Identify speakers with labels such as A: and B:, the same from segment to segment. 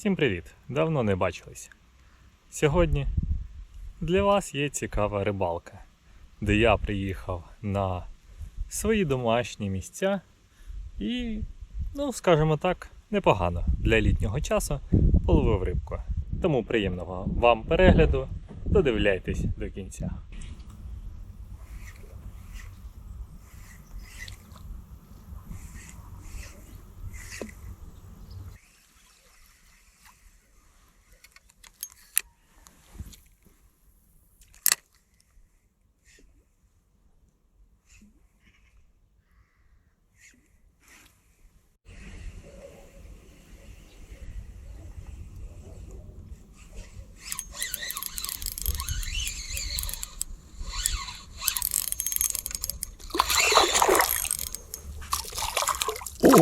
A: Всім привіт! Давно не бачились. Сьогодні для вас є цікава рибалка, де я приїхав на свої домашні місця і, ну, скажімо так, непогано для літнього часу половив рибку. Тому приємного вам перегляду, додивляйтесь до кінця.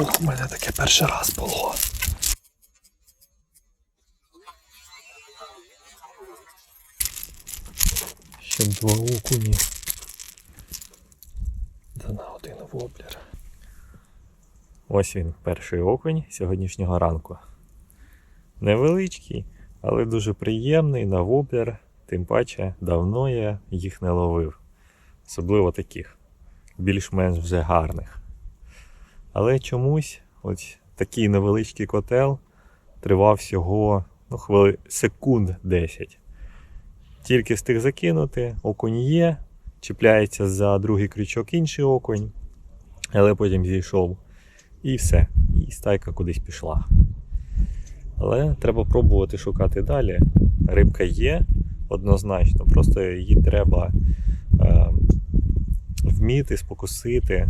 B: Ох, у мене таке перший раз було. Ще два окуні. Та на один воблер.
A: Ось він, перший окунь сьогоднішнього ранку. Невеличкий, але дуже приємний на воблер, тим паче давно я їх не ловив. Особливо таких, більш-менш вже гарних. Але чомусь ось такий невеличкий котел тривав всього ну, хвили... секунд 10. Тільки встиг закинути, окунь є, чіпляється за другий крючок інший окунь, але потім зійшов. І все. І стайка кудись пішла. Але треба пробувати шукати далі. Рибка є однозначно, просто її треба е, вміти спокусити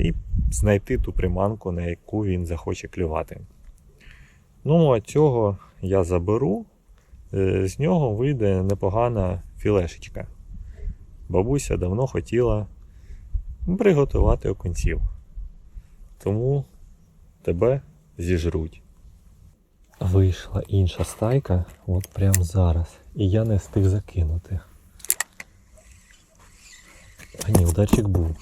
A: і знайти ту приманку, на яку він захоче клювати. Ну, а цього я заберу. Е, з нього вийде непогана філешечка. Бабуся давно хотіла приготувати окунців. Тому тебе зіжруть.
B: Вийшла інша стайка, от прямо зараз. І я не встиг закинути. А ні, ударчик був.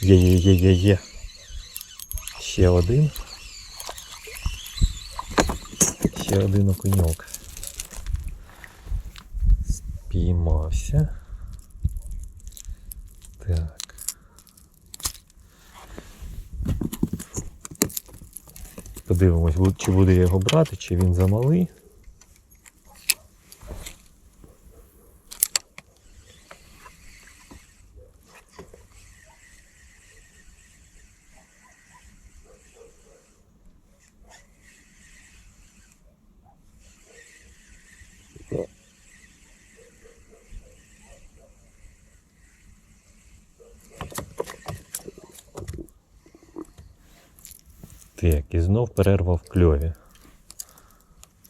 B: Є, є, є, є, є. Ще один. Ще один окуньок. Спіймався. Так. Подивимось, чи буде я його брати, чи він замалий.
A: Так, і знов перерва в кльові.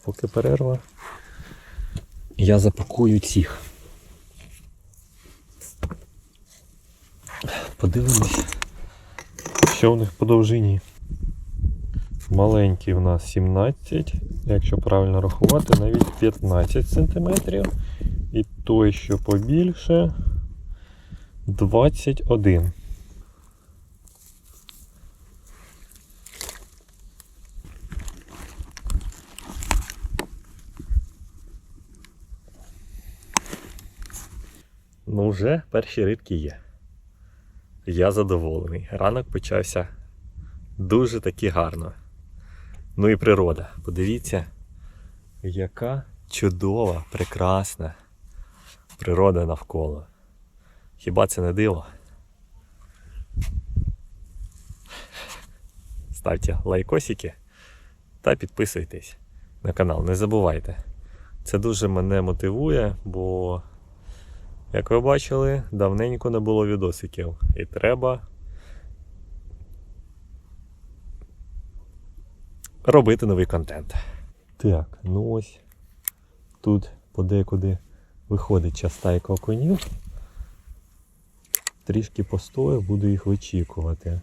B: Поки перерва. Я запакую цих. Подивимось, що в них по довжині. Маленький в нас 17, якщо правильно рахувати, навіть 15 см. І той, що побільше 21.
A: Ну, вже перші рибки є. Я задоволений. Ранок почався дуже таки гарно. Ну і природа. Подивіться, яка чудова, прекрасна природа навколо. Хіба це не диво? Ставте лайкосики та підписуйтесь на канал. Не забувайте. Це дуже мене мотивує, бо як ви бачили, давненько не було відосиків. І треба робити новий контент.
B: Так, ну ось тут подекуди виходить частайка окунів. Трішки постою, буду їх вичікувати.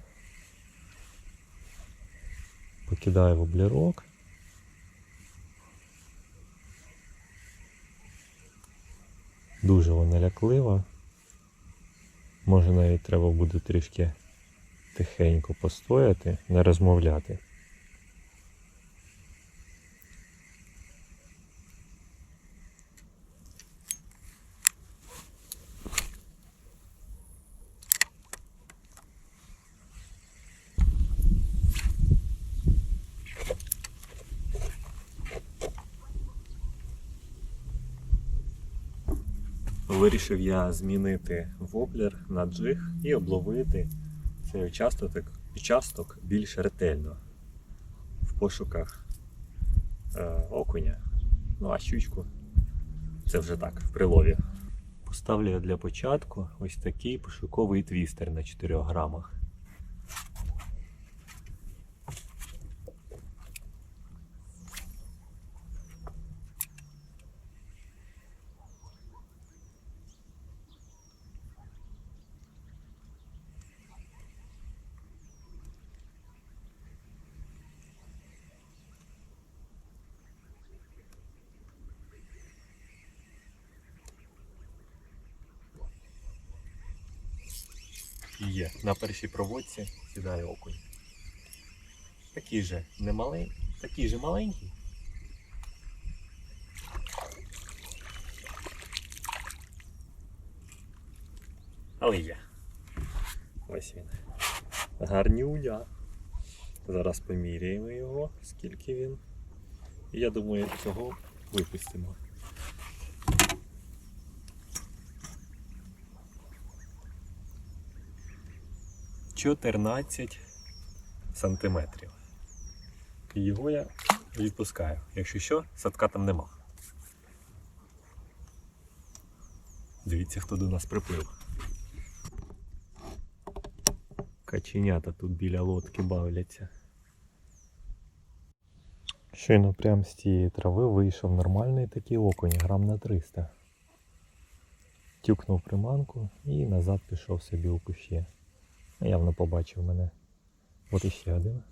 B: Покидаю воблерок. Дуже вона ляклива. Може навіть треба буде трішки тихенько постояти, не розмовляти.
A: Вирішив я змінити воблер на джиг і обловити цей участок, участок більш ретельно в пошуках е, окуня. Ну а щучку це вже так, в прилові. Поставлю я для початку ось такий пошуковий твістер на 4 грамах. Є. На першій проводці сідає окунь. Такий же не маленький, такий же маленький. Але є. Ось він. Гарнюня. Зараз поміряємо його, скільки він. І я думаю, цього випустимо. Чотирнадцять сантиметрів. І його я відпускаю. Якщо що, садка там нема. Дивіться, хто до нас приплив. Каченята тут біля лодки бавляться. Щойно прямо з цієї трави вийшов нормальний такий окунь, грам на 300. Тюкнув приманку і назад пішов собі у кущі. Явно побачив мене. От іще один.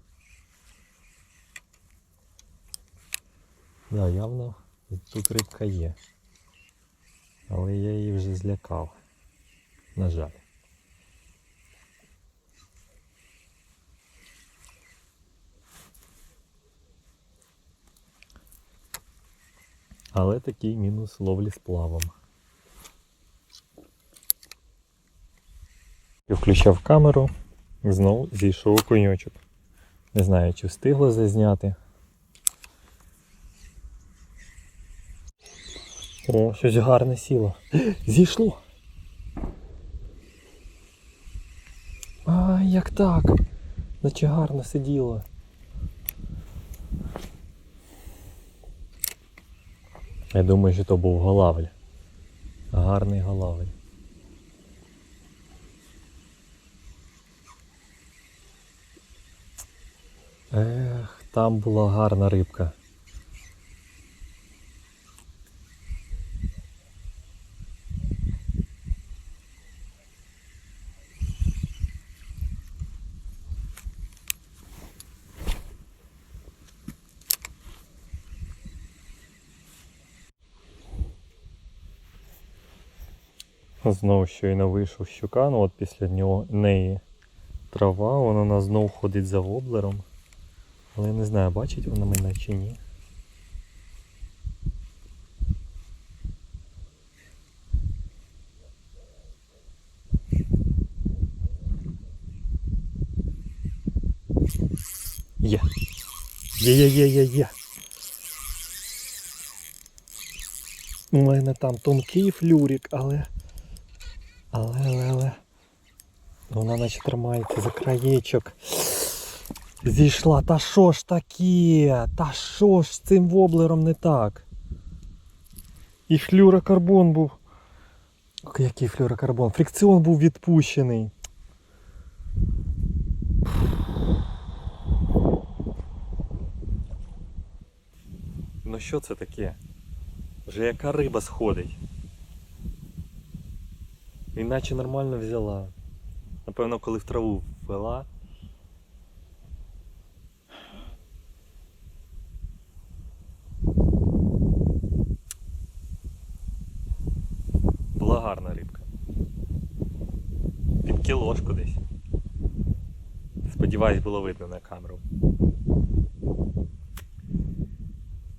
A: Да, явно тут рибка є. Але я її вже злякав. На жаль. Але такий мінус ловлі з плавом. Включав камеру, знову зійшов окуньочок. Не знаю, чи встигло зазняти. О, щось гарне сіло. Зійшло. А, як так? Наче гарно сиділо. Я думаю, що то був голавль. Гарний голавль. Ех, там була гарна рибка. Знову щойно вийшов щука, ну от після нього неї трава, вона нас знов ходить за воблером. Але я не знаю, бачить вона мене чи ні. Є. Є, є, є, є, є. У мене там тонкий флюрик, але. Але, але, але. Вона наче тримається за краєчок. Зійшла, та що ж таке? Та що ж з цим воблером не так? І флюрокарбон був. Який флюрокарбон? Фрикціон був відпущений. Ну що це таке? Вже яка риба сходить? Іначе нормально взяла. Напевно, коли в траву ввела. Була гарна рибка. Під кілошку десь. Сподіваюсь, було видно на камеру.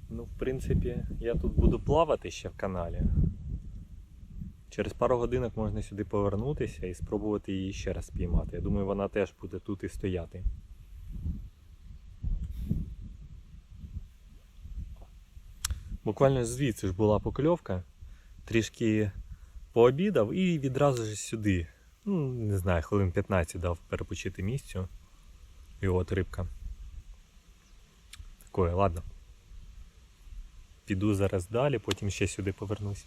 A: Ну, в принципі, я тут буду плавати ще в каналі. Через пару годинок можна сюди повернутися і спробувати її ще раз спіймати. Я думаю, вона теж буде тут і стояти. Буквально звідси ж була покльовка. Трішки пообідав і відразу ж сюди. Ну, не знаю, хвилин 15 дав перепочити місцю. І от рибка. Такое, ладно. Піду зараз далі, потім ще сюди повернусь.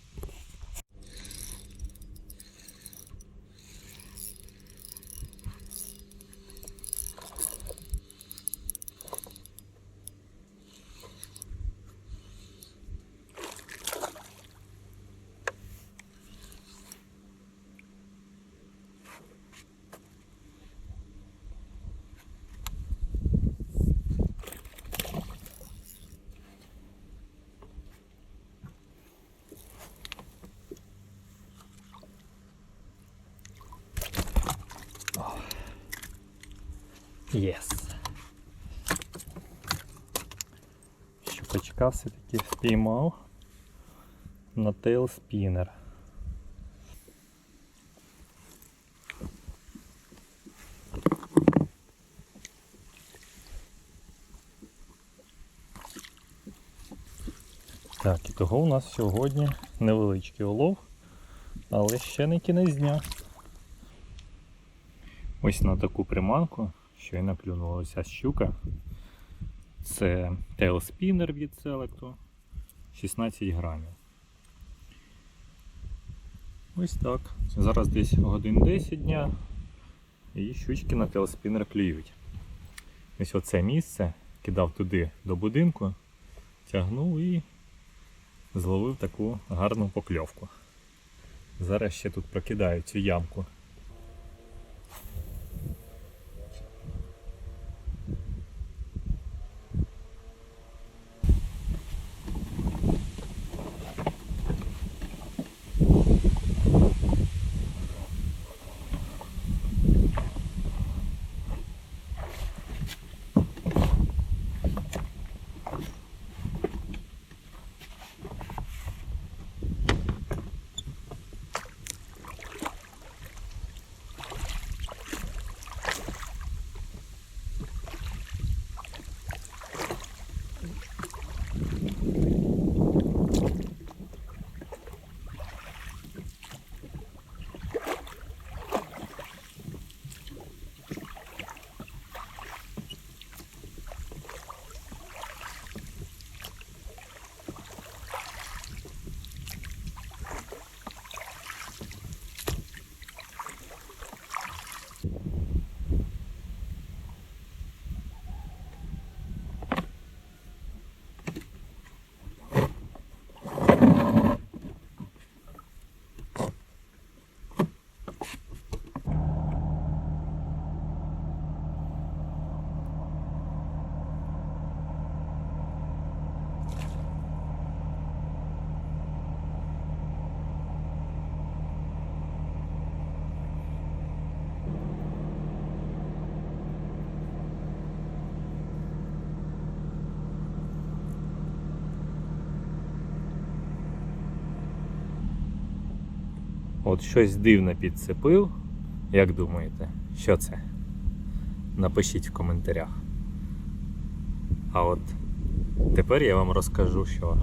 A: Єс. Щупачка все-таки спіймав на тейл спінер. Так, і того у нас сьогодні невеличкий улов, але ще не кінець дня. Ось на таку приманку щойно клюнула оця щука. Це тейлспінер від Selecto 16 грамів. Ось так. Зараз десь годин 10 дня і щучки на тейлспінер клюють. Ось оце місце кидав туди до будинку, тягнув і зловив таку гарну покльовку. Зараз ще тут прокидаю цю ямку. От щось дивне підцепив. Як думаєте, що це? Напишіть в коментарях. А от тепер я вам розкажу, що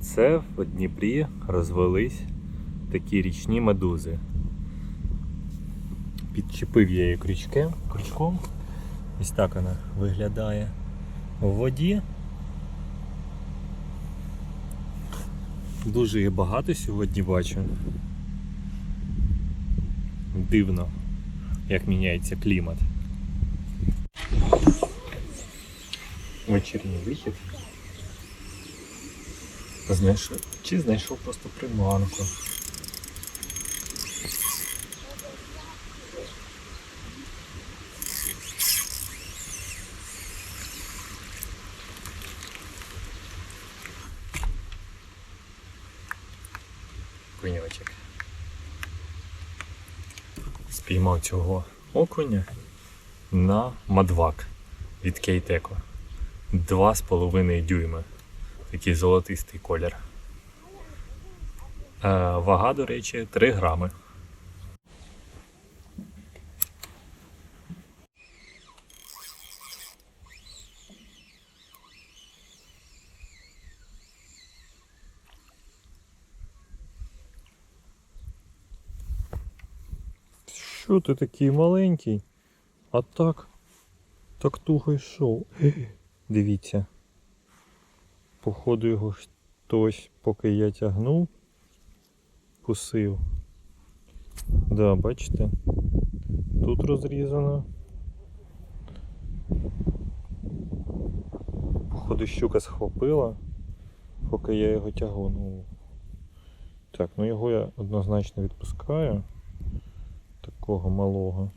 A: це в Дніпрі розвелись такі річні медузи. Підчепив я її крючком, крючком. Ось так вона виглядає в воді. Дуже багато сьогодні бачу. Дивно, як міняється клімат. Вечірній вихід. Знайшов. Чи знайшов просто приманку. Пеньочок. Спіймав цього окуня на мадвак від Кейтеко. Два з половиною дюйми. Такий золотистий колір. Е, вага, до речі, 3 грами.
B: Що ти такий маленький? А так, так туго йшов. Дивіться. Походу його хтось, поки я тягнув, кусив. Да, бачите? Тут розрізано. Походу щука схопила, поки я його тягнув. Так, ну його я однозначно відпускаю. Такого малого.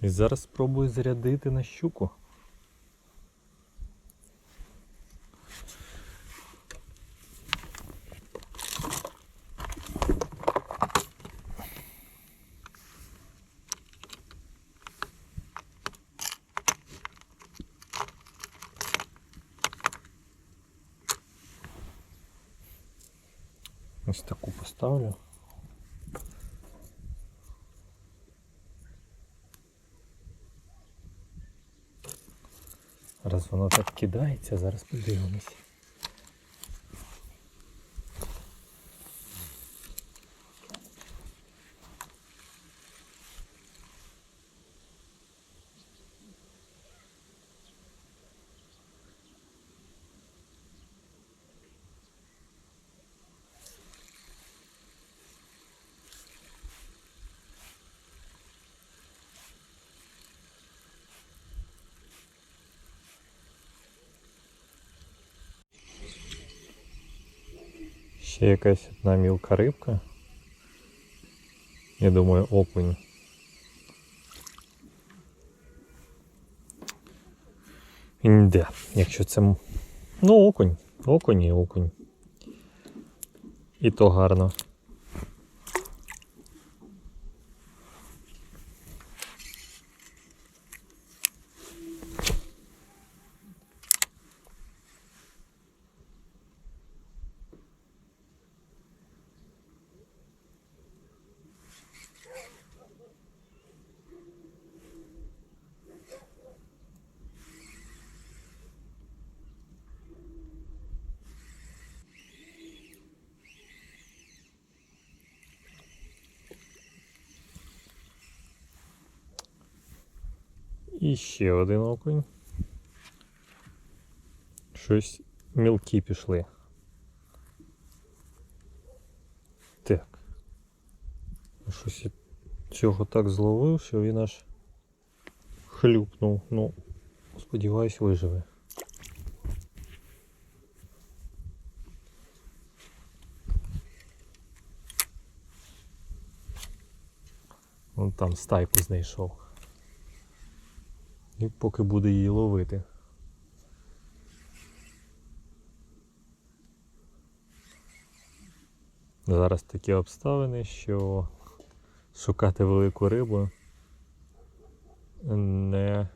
B: І зараз спробую зарядити на щуку. Ось таку поставлю. Раз воно так кидається, зараз подивимось. Ще якась одна мілка рибка. Я думаю, окунь. Де, якщо це. Ну, окунь. Окунь і окунь. І то гарно. І ще один окунь. Щось мілкі пішли. Так. Щось я цього так зловив, що він аж хлюпнув. Ну, сподіваюсь, виживе. Вон там стайку знайшов. І поки буде її ловити. Зараз такі обставини, що шукати велику рибу не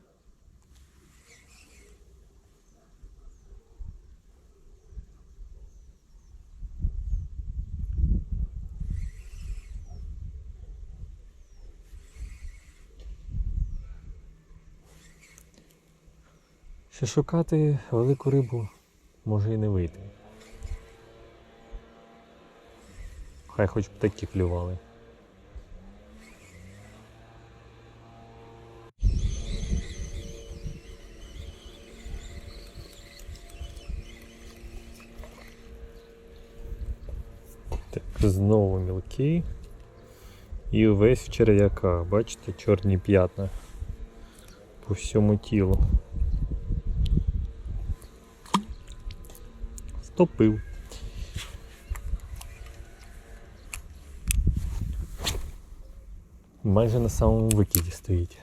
B: Що шукати велику рибу може і не вийти. Хай хоч б такі клювали. Так, знову мілкий. І весь в черв'яках, бачите, чорні п'ятна по всьому тілу. Стопив. Майже на самому викиді стоїть.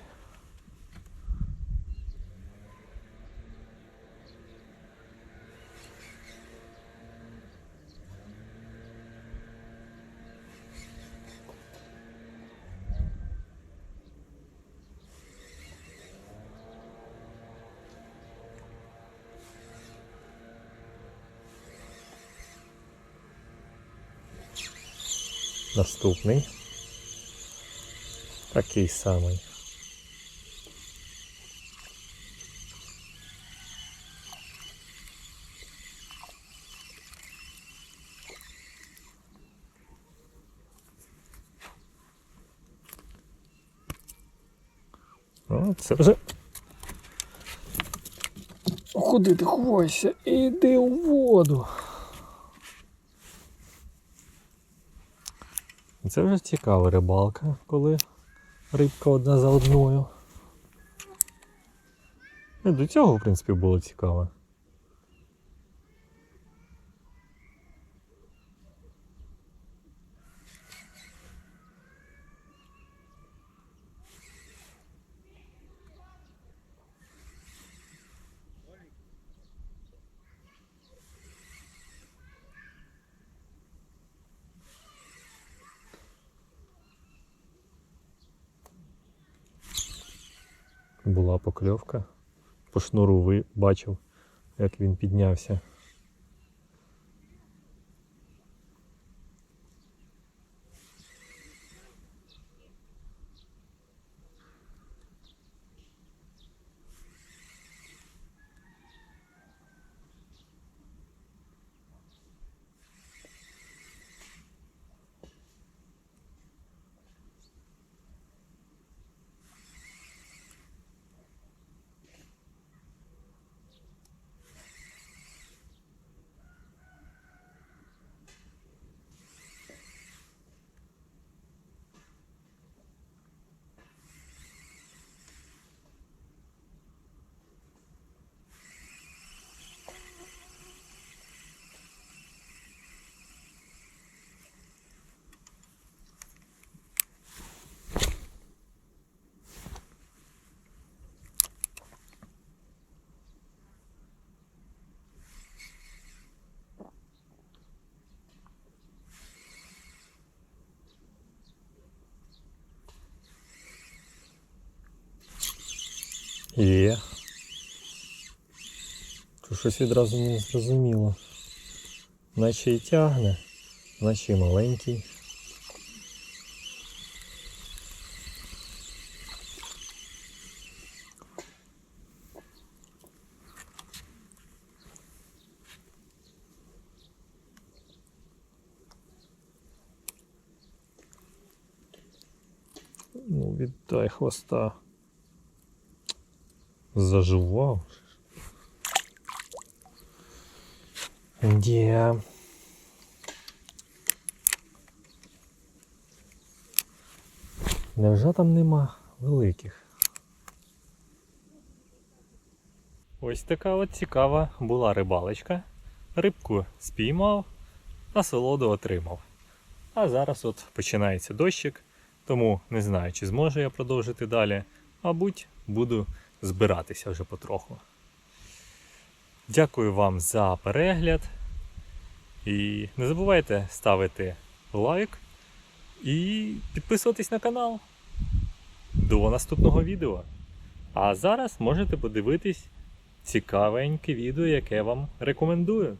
B: Наступний. Такий самий.
A: О, це вже
B: Ходи ти ховайся? Іди у воду.
A: Це вже цікава рибалка, коли рибка одна за одною. І до цього, в принципі, було цікаво. Була покльовка. По шнуру ви бачив, як він піднявся. Є. Тут щось відразу не зрозуміло. Наче і тягне, наче і маленький. Ну, віддай хвоста. Заживав. Де? Невже там нема великих? Ось така от цікава була рибалочка. Рибку спіймав, насолоду отримав. А зараз от починається дощик, тому не знаю, чи зможу я продовжити далі. Мабуть, буду збиратися вже потроху. Дякую вам за перегляд. І не забувайте ставити лайк і підписуватись на канал. До наступного відео. А зараз можете подивитись цікавеньке відео, яке вам рекомендую.